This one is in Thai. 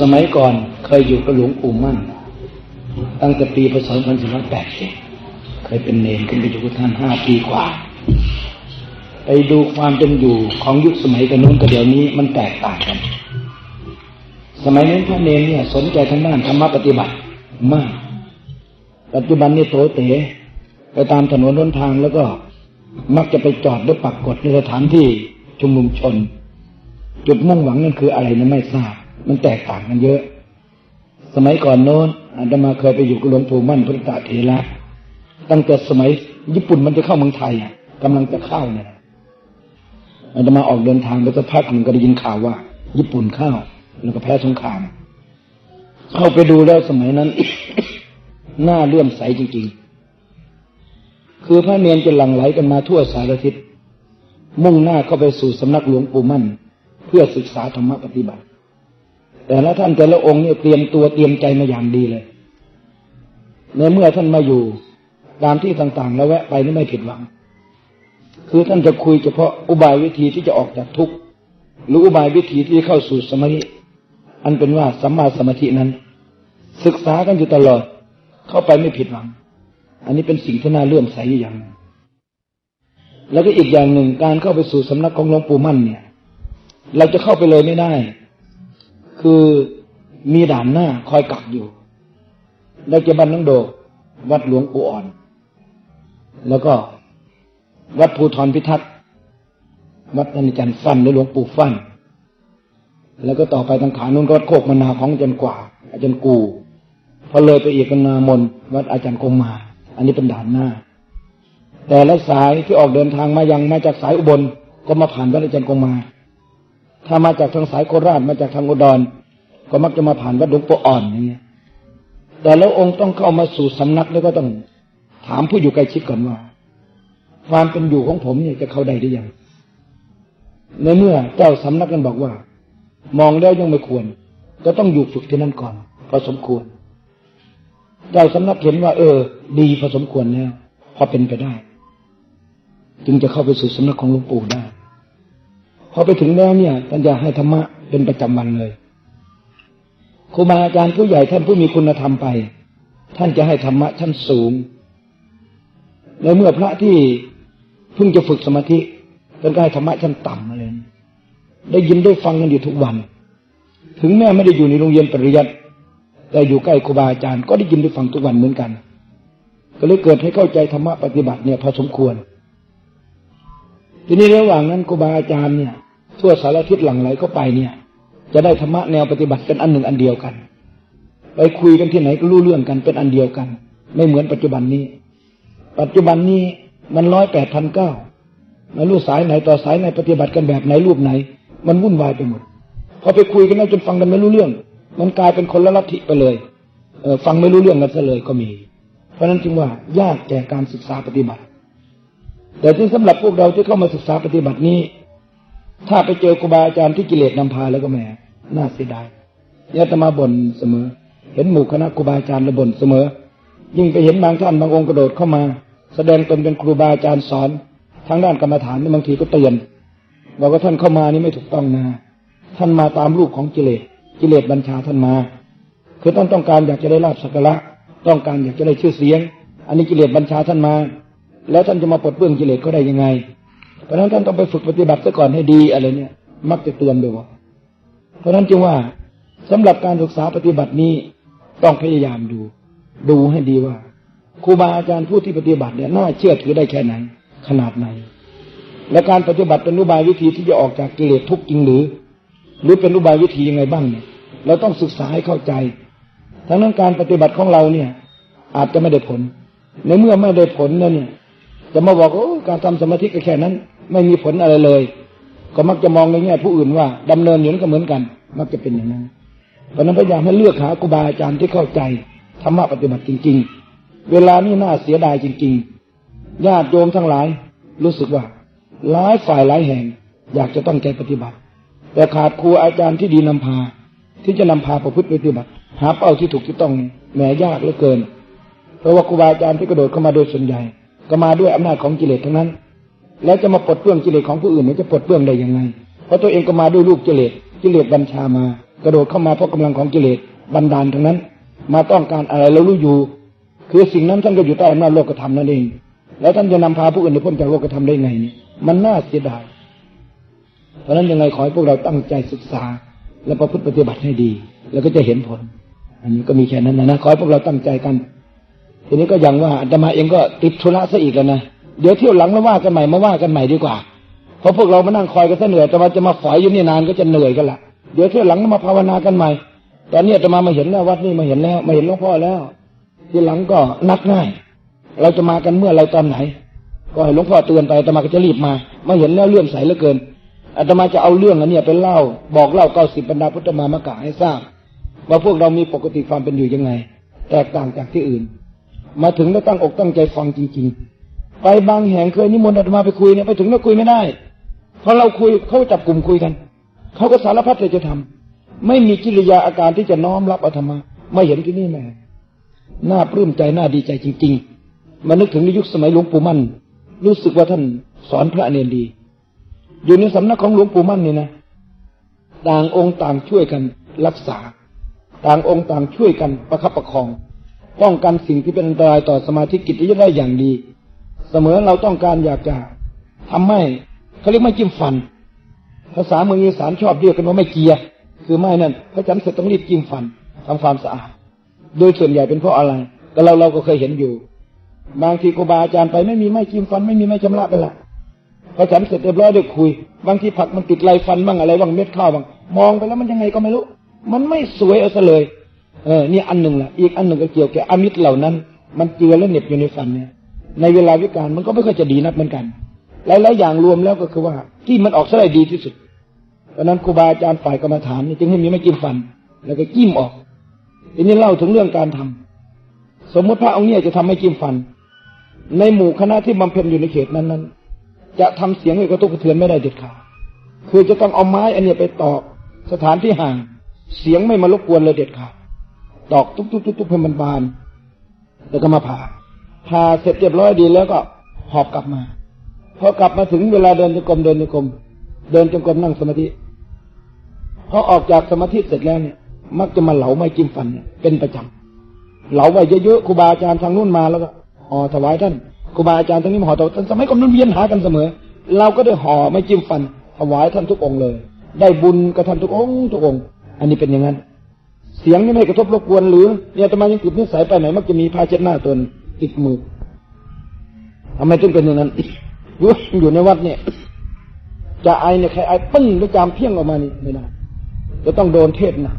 สมัยก่อนเคยอยู่กับหลวงปู่มั่น ตั้งแต่ปีพศ2480เคยเป็นเนรขึ้นไปอยู่กับท่านห้าปีกว่า ไปดูความเป็นอยู่ของยุคสมัยกันนู้นกับเดี๋ยวนี้มันแตกต่างกัน สมัยนั้นพระเนรเนี่ย สนใจทางด้านธรรมปฏิบัติมาก ปัจจุบันนี่โตเต๋ไปตามถนนล้นทางแล้วก็มักจะไปจอดด้วยปักกฎในสถานที่ชุมนุมชน จุดมุ่งหวังนั่นคืออะไรนั้นไม่ทราบ มันแตกต่างกันเยอะ สมัยก่อนโน้นอาตมาเคยไปอยู่กับหลวงปู่มั่นพุทธตาเถระตั้งแต่สมัยญี่ปุ่นมันจะเข้าเมืองไทยอะกำลังจะเข้าเนี่ยอาตมาออกเดินทางไปสักพักหนึ่งก็ได้ยินข่าวว่า ญี่ปุ่นเข้าแล้วก็แพ้สงคราม เข้าไปดูแล้วสมัยนั้นหน้าเลื่อมใสจริงๆ คือพระเนียนจะหลั่งไหลกันมาทั่วสารทิศมุ่งหน้าเข้าไปสู่สำนักหลวงปู่มั่น เพื่อศึกษาธรรมปฏิบัติ แต่ละท่านแต่ละองค์เนี่ยเตรียมตัวเตรียมใจมาอย่างดีเลยในเมื่อท่านมาอยู่ตามที่ต่างๆ แล้วแวะไปนี่ไม่ผิดหวัง คือท่านจะคุยเฉพาะอุบายวิธีที่จะออกจากทุกข์หรืออุบายวิธีที่เข้าสู่สมาธิอันเป็นว่าสัมมาสมาธินั้น ศึกษากันอยู่ตลอด เข้าไปไม่ผิดหวัง อันนี้เป็นสิ่งที่น่าเลื่อมใสอย่างหนึ่งแล้วก็อีกอย่างหนึ่งการเข้าไปสู่สำนักของหลวงปู่มั่นเนี่ย เราจะเข้าไปเลยไม่ได้ คือมีด่านหน้าคอยกักอยู่ได้เจบันนังโด วัดหลวงปู่อ่อน แล้วก็วัดภูทรพิทักษ์วัดนันจันทร์ฟันหรือหลวงปู่ฟันแล้วก็ต่อไปทางขานุนก็วัดโคกมนาของอาจารย์กว่า อาจารย์กูพอเลยไปอีกก็นนามนวัดอาจารย์คงมา อันนี้เป็นด่านหน้า แต่ละสายที่ออกเดินทางมายังมาจากสายอุบลก็มาผ่านวัดอาจารย์คงมา ถ้ามาจากทางสายโคราชมาจากทางอุดร ก็มักจะมาผ่านวัดหลวงปู่อ่อนอย่างเงี้ย แต่แล้วองค์ต้องเข้ามาสู่สำนักแล้วก็ต้องถามผู้อยู่ใกล้ชิดก่อนว่า ความเป็นอยู่ของผมเนี่ยจะเข้าได้หรือยัง ในเมื่อเจ้าสำนักนั้นบอกว่า มองแล้วยังไม่ควร ก็ต้องอยู่ฝึกที่นั่นก่อนพอสมควร เจ้าสำนักเห็นว่า เออ ดีพอสมควรแล้วพอเป็นไปได้ จึงจะเข้าไปสู่สำนักของหลวงปู่ได้ พอไปถึงแล้วเนี่ยท่านจะให้ธรรมะเป็นประจำวันเลยครูบาอาจารย์ผู้ใหญ่ท่านผู้มีคุณธรรมไป ท่านจะให้ธรรมะชั้นสูงในเมื่อพระที่เพิ่งจะฝึกสมาธิท่านก็ให้ธรรมะชั้นต่ำมาเลยได้ยินได้ฟังกันอยู่ทุกวัน ถึงแม้ไม่ได้อยู่ในโรงเรียนปริยัติแต่อยู่ใกล้ครูบาอาจารย์ก็ได้ยินได้ฟังทุกวันเหมือนกัน ก็เลยเกิดให้เข้าใจธรรมะปฏิบัติเนี่ยพอสมควร ทีนี้ระหว่างนั้นครูบาอาจารย์เนี่ย ทั่วสารทิศหลั่งไหลเข้าไปเนี่ย จะได้ธรรมะแนวปฏิบัติเป็นอันหนึ่งอันเดียวกัน ไปคุยกันที่ไหนก็รู้เรื่องกันเป็นอันเดียวกัน ไม่เหมือนปัจจุบันนี้ ปัจจุบันนี้มันร้อยแปดพันเก้าไม่รู้สายไหนต่อสายไหนปฏิบัติกันแบบไหนรูปไหน มันวุ่นวายไปหมดพอไปคุยกันแล้วจนฟังกันไม่รู้เรื่อง มันกลายเป็นคนละลัทธิไปเลยเออฟังไม่รู้เรื่องกันซะเลยก็มี เพราะนั้นจึงว่ายากแก่การศึกษาปฏิบัติ แต่ที่สำหรับพวกเราที่เข้ามาศึกษาปฏิบัตินี้ ถ้าไปเจอครูบาอาจารย์ที่กิเลสนำพาแล้วก็แหมน่าเสียดายยาตมาบ่นเสมอ เห็นหมู่คณะครูบาอาจารย์ระบ่นเสมอ ยิ่งไปเห็นบางท่านบางองค์กระโดดเข้ามา แสดงตนเป็นครูบาอาจารย์สอนทางด้านกรรมฐานนี่บางทีก็เตือนบอกว่าท่านเข้ามานี่ไม่ถูกต้องนะ ท่านมาตามรูปของกิเลสกิเลสบัญชาท่านมา คือต้องต้องการอยากจะได้ลาบสักการะต้องการอยากจะได้ชื่อเสียง อันนี้กิเลสบัญชาท่านมา แล้วท่านจะมาปลดเปลื้องกิเลสก็ได้ยังไง เพราะฉะนั้นท่านต้องไปฝึกปฏิบัติซะก่อนให้ดีอะไรเนี่ย มักจะเตือนด้วยว่าเพราะฉะนั้นจึงว่าสำหรับการศึกษาปฏิบัตินี้ต้องพยายามดู ดูให้ดีว่าครูบาอาจารย์ผู้ที่ปฏิบัติเนี่ยน่าเชื่อถือได้แค่ไหน ขนาดไหน และการปฏิบัติเป็นอุบายวิธีที่จะออกจากกิเลสทุกจริงหรือ หรือเป็นอุบายวิธียังไงบ้างเนี่ย เราต้องศึกษาให้เข้าใจ ทั้งนั้นการปฏิบัติของเราเนี่ย อาจจะไม่ได้ผล ในเมื่อไม่ได้ผลแล้วเนี่ย จะมาบอกโอ้การทำสมาธิก็แค่นั้น ไม่มีผลอะไรเลย ก็มักจะมองในแง่ผู้อื่นว่าดำเนินอยู่นั่นก็เหมือนกัน มักจะเป็นอย่างนั้นเพราะนั้นพยายามให้เลือกหาครูบาอาจารย์ที่เข้าใจธรรมะปฏิบัติจริง ๆ เวลานี้น่าเสียดายจริงๆญาติโยมทั้งหลาย รู้สึกว่าหลายฝ่ายหลายแห่ง อยากจะต้องแก้ปฏิบัติ แต่ขาดครูอาจารย์ที่ดีนำพา ที่จะนำพาประพฤติปฏิบัติ หาเป้าที่ถูกที่ต้องแหมยากเหลือเกิน เพราะว่าครูบาอาจารย์ที่กระโดดเข้ามาโดยส่วนใหญ่ ก็มาด้วยอำนาจของกิเลสทั้งนั้น แล้วจะมาปลดเปลื้องกิเลสของผู้อื่นมันจะปลดเปลื้องได้ยังไง เพราะตัวเองก็มาด้วยลูกกิเลสกิเลสบัญชามากระโดดเข้ามาเพราะกำลังของกิเลสบันดาลทั้งนั้น มาต้องการอะไรเรารู้อยู่ คือสิ่งนั้นท่านก็อยู่ใต้อำนาจโลกธรรมนั่นเอง แล้วท่านจะนำพาผู้อื่นให้พ้นจากโลกธรรมได้ไงเนี่ยมันน่าเสียดาย เพราะฉะนั้นยังไงขอให้พวกเราตั้งใจศึกษา และประพฤติปฏิบัติให้ดี แล้วก็จะเห็นผล อันนี้ก็มีแค่นั้นนะนะขอให้พวกเราตั้งใจกัน ทีนี้ก็ย่างว่าอาตมาเองก็ติดธุระซะอีกแล้วนะเดี๋ยวเที่ยวหลังมาว่ากันใหม่มาว่ากันใหม่ดีกว่า เพราะพวกเรามานั่งคอยกันซะเหนื่อยแต่มาจะมาฝอยอยู่นี่นานก็จะเหนื่อยกันละเดี๋ยวเที่ยวหลังมาภาวนากันใหม่ ตอนนี้อาตมามาเห็นแล้ววัดนี่มาเห็นแล้วมาเห็นหลวงพ่อแล้ว ทีหลังก็นัดง่าย เราจะมากันเมื่อไรตอนไหน ก็ให้หลวงพ่อเตือนไปอาตมาก็จะรีบมา มาเห็นแล้วเลื่อมใสเหลือเกินอาตมาจะเอาเรื่องอันนี้ไปเล่า บอกเล่าเก้าสิบบรรดาพุทธมามกะให้ทราบว่าพวกเรามีปกติความเป็นอยู่ยังไง แตกต่างจากที่อื่น มาถึงแล้วตั้งอกตั้งใจฟังจริง ๆ ไปบางแห่งเคยนิมนต์อาตมาไปคุยเนี่ยไปถึงแล้วคุยไม่ได้เพราะเราคุยเขาจับกลุ่มคุยกันเขาก็สารพัดเลยจะทำไม่มีกิริยาอาการที่จะน้อมรับอาตมาไม่เห็นที่นี่แม่น่าปลื้มใจน่าดีใจจริง ๆ มานึกถึงในยุคสมัยหลวงปู่มั่น รู้สึกว่าท่านสอนพระเนรดี อยู่ในสำนักของหลวงปู่มั่นนี่นะ ต่างองค์ต่างช่วยกันรักษา ต่างองค์ต่างช่วยกันประคับประคอง ป้องกันสิ่งที่เป็นอันตรายต่อสมาธิกิจที่จะได้อย่างดี เสมอเราต้องการอยากจะทำให้เขาเรียกไม่จิ้มฟัน ภาษาเมืองอีสานชอบเรียกกันว่าไม่เกียร์คือไม่นั่นพระจันทร์เสร็จต้องรีบจิ้มฟันทำความสะอาด โดยส่วนใหญ่เป็นเพราะอะไรแต่เราเราก็เคยเห็นอยู่ บางทีครูบาอาจารย์ไปไม่มีไม้จิ้มฟันไม่มีไม้ชำระไปละพอฉันเสร็จเรียบร้อยได้คุย บางทีผักมันติดไรฟันบ้างอะไรบ้างเม็ดข้าวบ้างมองไปแล้วมันยังไงก็ไม่รู้ มันไม่สวยเอาซะเลย เออนี่อันหนึ่งแหละอีกอันหนึ่งก็เกี่ยวกับอมิตรเหล่านั้น มันเจือและเหน็บอยู่ในฟันเนี่ย ในเวลาวิการมันก็ไม่ค่อยจะดีนักเหมือนกันหลายๆอย่างรวมแล้วก็คือว่า ที่มันออกซะได้ดีที่สุดเพราะนั้นครูบาอาจารย์ฝ่ายกรรมฐานจึงให้มีไม่จิ้มฟัน แล้วก็จิ้มออกทีนี้เล่าถึงเรื่องการทำสมมติพระองค์เนี่ยจะทำไม่จิ้มฟัน ในหมู่คณะที่บำเพ็ญอยู่ในเขตนั้นๆจะทำเสียงให้กระตุกกระเทือนไม่ได้เด็ดขาดคือจะต้องเอาไม้อันเนี้ยไปตอกสถานที่ห่าง เสียงไม่มารบกวนเลยเด็ดขาด ตอกทุกๆๆๆให้มันบาน แล้วก็มาผ่าผ่าเสร็จเรียบร้อยดีแล้วก็หอบกลับมาพอกลับมาถึงเวลาเดินจงกรมเดินจงกรมเดินจงกรมนั่งสมาธิพอออกจากสมาธิเสร็จแล้วเนี่ย มักจะมาเหลาไม้จิ้มฟันเนี่ยเป็นประจำเหลาไว้เยอะๆครูบาอาจารย์ทางนู้นมาแล้วก็ห่อถวายท่านครูบาอาจารย์ทางนี้มาห่อถวายท่านสมัยก่อนนั้นเวียนหากันเสมอ เราก็ได้ห่อไม้จิ้มฟันถวายท่านทุกองค์เลย ได้บุญกับท่านทุกองค์ทุกองค์ อันนี้เป็นอย่างนั้น เสียงนี่ไม่กระทบรบกวนหรือเนี่ยทำไมยังติดนิสัยไปไหนมักจะมีผ้าเช็ดหน้าตนติดมือทำไมถึงเป็นอย่างนั้นอยู่อยู่ในวัดเนี่ย จะไอเนี่ยใครไอปึ้งหรือจามเพี้ยงออกมานี่ไม่ได้จะต้องโดนเทศนะ